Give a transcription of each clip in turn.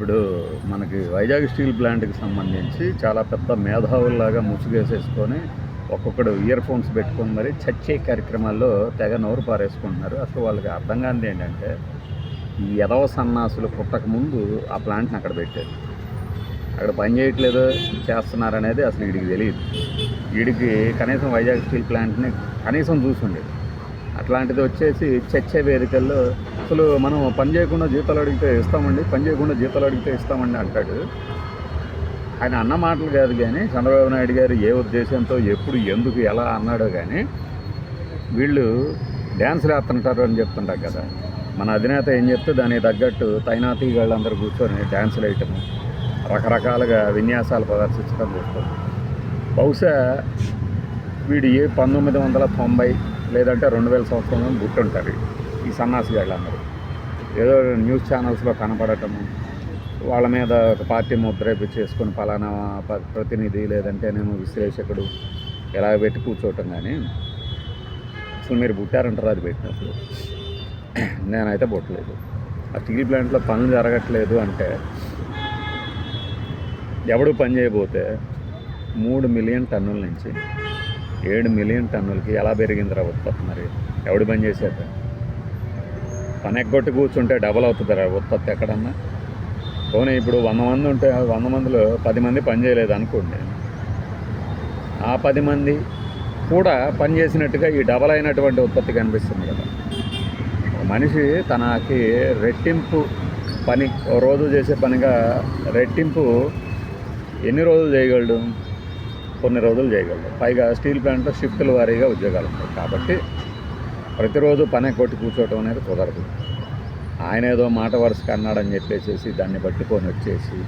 ఇప్పుడు మనకి వైజాగ్ స్టీల్ ప్లాంట్కి సంబంధించి చాలా పెద్ద మేధావుల్లాగా ముసుగేసేసుకొని ఒక్కొక్కడు ఇయర్ ఫోన్స్ పెట్టుకొని మరి చచ్చే కార్యక్రమాల్లో తెగ నోరు పారేసుకుంటున్నారు. అసలు వాళ్ళకి అర్థం కానిది ఏంటంటే ఈ ఎదవ సన్నాసులు పుట్టక ముందు ఆ ప్లాంట్ని అక్కడ పెట్టారు. అక్కడ పని చేయట్లేదు చేస్తున్నారనేది అసలు వీడికి తెలియదు. వీడికి కనీసం వైజాగ్ స్టీల్ ప్లాంట్ని కనీసం చూసుండేది అట్లాంటిది వచ్చేసి చర్చ వేదికల్లో అసలు మనం పని చేయకుండా జీతాలు అడిగితే ఇస్తామండి పని చేయకుండా జీతాలు అడిగితే ఇస్తామండి అంటాడు. ఆయన అన్న మాటలు కాదు కానీ చంద్రబాబు నాయుడు గారు ఏ ఉద్దేశంతో ఎప్పుడు ఎందుకు ఎలా అన్నాడో కానీ వీళ్ళు డ్యాన్సులు వేస్తుంటారు అని చెప్తుంటారు కదా. మన అధినేత ఏం చెప్తే దానికి తగ్గట్టు తైనాతీ వాళ్ళందరూ కూర్చొని డ్యాన్సులు వేయటము రకరకాలుగా విన్యాసాలు ప్రదర్శించడం చూస్తాం బహుశా వీడు ఏ పంతొమ్మిది వందల తొంభై లేదంటే రెండు వేల సంవత్సరంలో గుర్తుంటారు ఈ సన్నాసి వాళ్ళందరూ ఏదో న్యూస్ ఛానల్స్లో కనపడటము వాళ్ళ మీద ఒక పార్టీ ముద్రేపు చేసుకుని పలానా ప్రతినిధి ప్రతినిధి లేదంటేనేమో విశ్లేషకుడు ఎలా పెట్టి కూర్చోవటం కానీ అసలు మీరు పుట్టారంటారు అది పెట్టినప్పుడు నేనైతే పుట్టలేదు. ఆ స్టీల్ ప్లాంట్లో పనులు జరగట్లేదు అంటే ఎవడు పని చేయబోతే మూడు మిలియన్ టన్నుల నుంచి ఏడు మిలియన్ టన్నులకి ఎలా పెరిగిందిరా ఉత్పత్తి మరి? ఎవడు పని చేసేది? పని ఎగ్గొట్టి కూర్చుంటే డబల్ అవుతుంది ఉత్పత్తి ఎక్కడన్నా. పోనీ ఇప్పుడు వంద మంది ఉంటే వంద మందిలో పది మంది పని చేయలేదు అనుకోండి. ఆ పది మంది కూడా పని చేసినట్టుగా ఈ డబల్ అయినటువంటి ఉత్పత్తి కనిపిస్తుంది కదా. మనిషి తనకి రెట్టింపు పని రోజు చేసే పనిగా రెట్టింపు ఎన్ని రోజులు చేయగలడు? కొన్ని రోజులు చేయగలడు. పైగా స్టీల్ ప్లాంట్లో షిఫ్టుల వారీగా ఉద్యోగాలు ఉంటాయి. కాబట్టి ప్రతిరోజు పని కొట్టి కూర్చోవటం అనేది కుదరదు. ఆయన ఏదో మాట వరుసగా అన్నాడని చెప్పేసి దాన్ని పట్టుకొని వచ్చేసి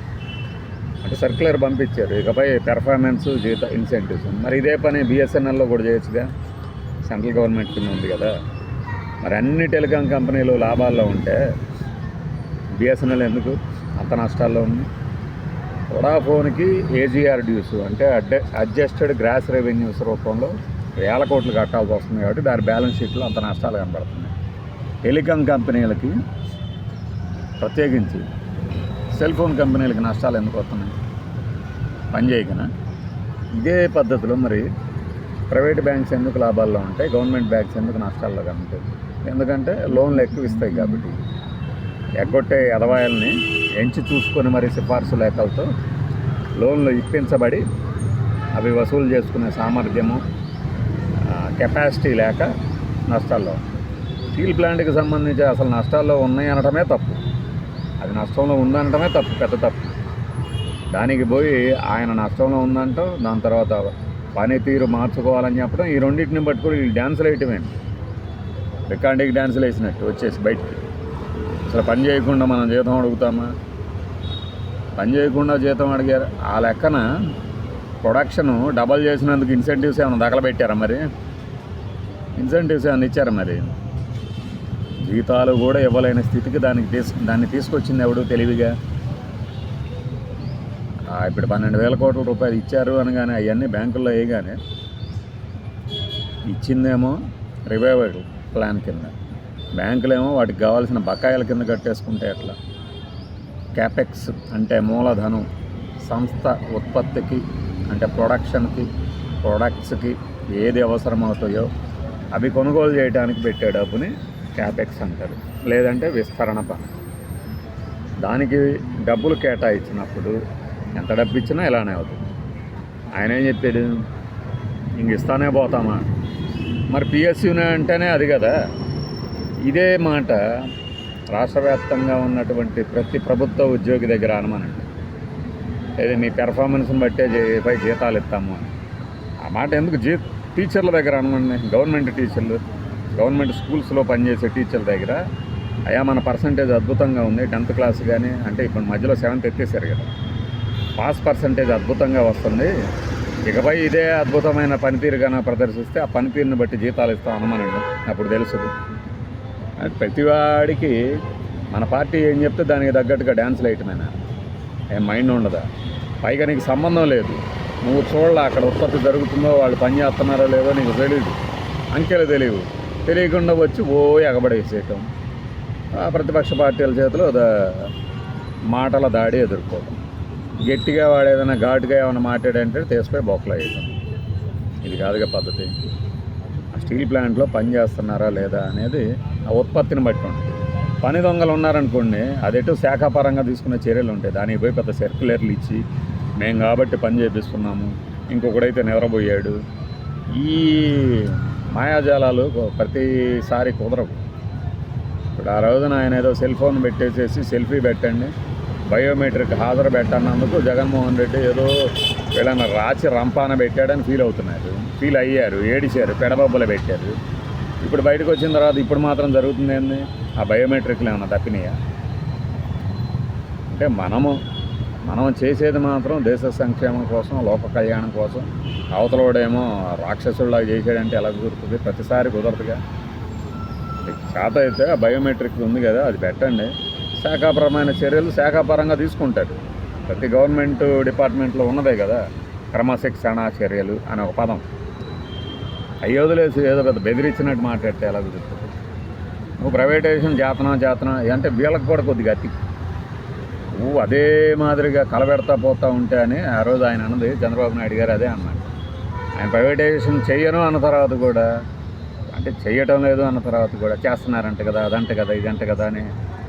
అంటే సర్క్యులర్ పంపించారు. ఇకపై పెర్ఫార్మెన్స్ జీత ఇన్సెంటివ్స్. మరి ఇదే పని బిఎస్ఎన్ఎల్లో కూడా చేయొచ్చుగా? సెంట్రల్ గవర్నమెంట్ కింద ఉంది కదా? మరి అన్ని టెలికాం కంపెనీలు లాభాల్లో ఉంటే బిఎస్ఎన్ఎల్ ఎందుకు? అంత నష్టాల్లో ఉంది. వొడాఫోన్కి ఏజీఆర్ డ్యూస్ అంటే అడ్డ అడ్జస్టెడ్ గ్రాస్ రెవెన్యూస్ రూపంలో వేల కోట్లు కట్టాల్సి వస్తుంది కాబట్టి దాని బ్యాలెన్స్ షీట్లో అంత నష్టాలు కనబడుతున్నాయి. టెలికాం కంపెనీలకి ప్రత్యేకించి సెల్ ఫోన్ కంపెనీలకి నష్టాలు ఎందుకు వస్తున్నాయి? పనిచేయకనా ఇదే పద్ధతిలో మరి ప్రైవేట్ బ్యాంక్స్ ఎందుకు లాభాల్లో ఉంటాయి? గవర్నమెంట్ బ్యాంక్స్ ఎందుకు నష్టాల్లో కనుంటాయి ఎందుకంటే లోన్లు ఎక్కువ ఇస్తాయి కాబట్టి. ఎగ్గొట్టే ఎదవాయల్ని ఎంచి చూసుకొని మరి సిఫార్సు లేఖలతో లోన్లు ఇప్పించబడి అవి వసూలు చేసుకునే సామర్థ్యము కెపాసిటీ లేక నష్టాల్లో స్టీల్ ప్లాంట్కి సంబంధించి అసలు నష్టాల్లో ఉన్నాయి అనటమే తప్పు. అది నష్టంలో ఉందనటమే తప్పు పెద్ద తప్పు. దానికి పోయి ఆయన నష్టంలో ఉందంటాం దాని తర్వాత పనితీరు మార్చుకోవాలని చెప్పడం ఈ రెండింటిని పట్టుకొని వీళ్ళు డ్యాన్సులు వేయటమేంటి రికార్డింగ్ డ్యాన్సులు వేసినట్టు వచ్చేసి బయటికి. అసలు పని చేయకుండా మనం జీతం అడుగుతామా? పని చేయకుండా జీతం అడిగారు. ఆ లెక్కన ప్రొడక్షన్ డబల్ చేసినందుకు ఇన్సెంటివ్స్ ఏమైనా దగలబెట్టారా మరి? ఇన్సెంటివ్స్ ఏమైనా ఇచ్చారు మరి? జీతాలు కూడా ఇవ్వలేని స్థితికి దానికి తీసు దాన్ని తీసుకొచ్చింది ఎవడు తెలివిగా. ఇప్పుడు పన్నెండు వేల కోట్ల రూపాయలు ఇచ్చారు అనగానే అవన్నీ బ్యాంకుల్లో వేయగానే ఇచ్చిందేమో రివైవల్ ప్లాన్ కింద. బ్యాంకులేమో వాటికి కావాల్సిన బకాయిల కింద కట్టేసుకుంటే ఎట్లా? క్యాపెక్స్ అంటే మూలధనం సంస్థ ఉత్పత్తికి అంటే ప్రొడక్షన్కి ప్రొడక్ట్స్కి ఏది అవసరమవుతాయో అవి కొనుగోలు చేయడానికి పెట్టే డబ్బుని క్యాపెక్స్ అంటారు. లేదంటే విస్తరణ పని దానికి డబ్బులు కేటాయించినప్పుడు ఎంత డబ్బు ఇచ్చినా ఇలానే అవుతుంది. ఆయన ఏం చెప్పాడు? ఇంక ఇస్తానే పోతామా? మరి పిఎస్యునే అంటేనే అది కదా. ఇదే మాట రాష్ట్ర వ్యాప్తంగా ఉన్నటువంటి ప్రతి ప్రభుత్వ ఉద్యోగి దగ్గర అనమానండి. లేదా మీ పెర్ఫార్మెన్స్ని బట్టే పై జీతాలు ఇస్తాము అని. ఆ మాట ఎందుకు జీ టీచర్ల దగ్గర అనమండి గవర్నమెంట్ టీచర్లు గవర్నమెంట్ స్కూల్స్లో పనిచేసే టీచర్ల దగ్గర అయ్యా మన పర్సంటేజ్ అద్భుతంగా ఉంది టెన్త్ క్లాస్ కానీ అంటే ఇప్పుడు మధ్యలో సెవెంత్ ఎత్తేసారు కదా పాస్ పర్సంటేజ్ అద్భుతంగా వస్తుంది ఇకపై ఇదే అద్భుతమైన పనితీరు కానీ ప్రదర్శిస్తే ఆ పనితీరుని బట్టి జీతాలు ఇస్తాం అనుమానండి అప్పుడు తెలుసుది. ప్రతివాడికి మన పార్టీ ఏం చెప్తే దానికి తగ్గట్టుగా డ్యాన్స్లు వేయటమేనా? ఏం మైండ్ ఉండదా? పైగా నీకు సంబంధం లేదు. నువ్వు చూడాల అక్కడ ఉత్పత్తి జరుగుతుందో వాళ్ళు పని చేస్తున్నారో లేదో నీకు తెలియదు అంకెలు తెలియవు తెలియకుండా వచ్చి ఓ ఎగబడేసేయటం. ప్రతిపక్ష పార్టీల చేతిలో మాటల దాడి ఎదుర్కోవడం గట్టిగా వాడు ఏదైనా ఘాటుగా ఏమైనా మాట్లాడంటే తీసిపోయి బొక్కలు వేయటం. ఇది కాదుగా పద్ధతి. ఆ స్టీల్ ప్లాంట్లో పని చేస్తున్నారా లేదా అనేది ఆ ఉత్పత్తిని బట్టి ఉంటుంది. పని దొంగలు ఉన్నారనుకోండి అది శాఖాపరంగా తీసుకునే చర్యలు ఉంటాయి. దానికి పోయి పెద్ద సర్క్యులర్లు ఇచ్చి మేము కాబట్టి పని చేపిస్తున్నాము. ఇంకొకడైతే నిద్రపోయాడు. ఈ మాయాజాలాలు ప్రతిసారి కుదరవు. ఇప్పుడు ఆ రోజున ఆయన ఏదో సెల్ ఫోన్ పెట్టేసేసి సెల్ఫీ పెట్టండి. బయోమెట్రిక్ హాజరు పెట్టన్నందుకు జగన్మోహన్ రెడ్డి ఏదో వీళ్ళని రాచి రంపాన పెట్టాడని ఫీల్ అవుతున్నారు. ఫీల్ అయ్యారు ఏడిచారు పెడబొబ్బలు పెట్టారు. ఇప్పుడు బయటకు వచ్చిన తర్వాత ఇప్పుడు మాత్రం జరుగుతుంది ఏంది? ఆ బయోమెట్రిక్లు ఏమైనా తప్పినాయా? అంటే మనము మనం చేసేది మాత్రం దేశ సంక్షేమం కోసం లోక కళ్యాణం కోసం. అవతలోడేమో రాక్షసుడిలాగా చేసాడంటే ఎలా కుదురుతుంది? ప్రతిసారి కుదరదుగా. శాత అయితే బయోమెట్రిక్ ఉంది కదా అది పెట్టండి. శాఖాపరమైన చర్యలు శాఖాపరంగా తీసుకుంటారు. ప్రతి గవర్నమెంట్ డిపార్ట్మెంట్లో ఉన్నదే కదా క్రమశిక్షణ చర్యలు అనే ఒక పదం. అవి వదిలేసి ఏదో పెద్ద బెదిరించినట్టు మాట్లాడితే ఎలా కుదురుతుంది? నువ్వు ప్రైవేటైజేషన్ చేతనా చేతనా? అంటే వీళ్ళకి కూడా కొద్దిగా అతి అదే మాదిరిగా కలబెడతా పోతా ఉంటే అని ఆ రోజు ఆయన అన్నది. చంద్రబాబు నాయుడు గారు అదే అన్నాడు. ఆయన ప్రైవేటైజేషన్ చేయను అన్న తర్వాత కూడా అంటే చేయటం లేదు అన్న తర్వాత కూడా చేస్తున్నారంట కదా అదంట కదా ఇదంట కదా అని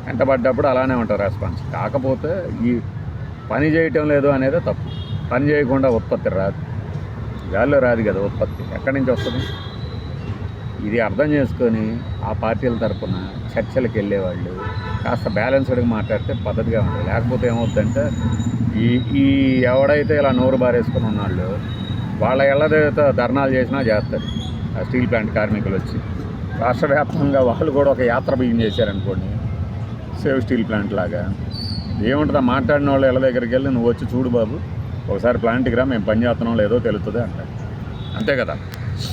వెంటబడ్డప్పుడు అలానే ఉంటారు రెస్పాన్స్. కాకపోతే ఈ పని చేయటం లేదు అనేది తప్పు. పని చేయకుండా ఉత్పత్తి రాదు. గాల్లో రాదు కదా ఉత్పత్తి. ఎక్కడి నుంచి వస్తుంది? ఇది అర్థం చేసుకొని ఆ పార్టీల తరఫున చర్చలకు వెళ్ళేవాళ్ళు. కాస్త బ్యాలెన్స్డ్గా మాట్లాడితే పద్ధతిగా ఉంటుంది లేకపోతే ఏమవుతుందంటే ఈ ఈ ఎవడైతే ఇలా నోరు బారేసుకుని ఉన్నాళ్ళు వాళ్ళ ఎళ్ళదేతో ధర్నాలు చేసినా చేస్తారు. ఆ స్టీల్ ప్లాంట్ కార్మికులు వచ్చి. రాష్ట్ర వ్యాప్తంగా వాళ్ళు కూడా ఒక యాత్ర బియ్యం చేశారనుకోండి. సేవ్ స్టీల్ ప్లాంట్ లాగా. ఏముంటుందా? మాట్లాడిన వాళ్ళు ఇళ్ళ దగ్గరికి వెళ్ళి నువ్వు వచ్చి చూడు బాబు. ఒకసారి ప్లాంట్కి రా. మేము పని చేస్తున్నాం. లేదో తెలుస్తుంది అంటారు. అంతే కదా.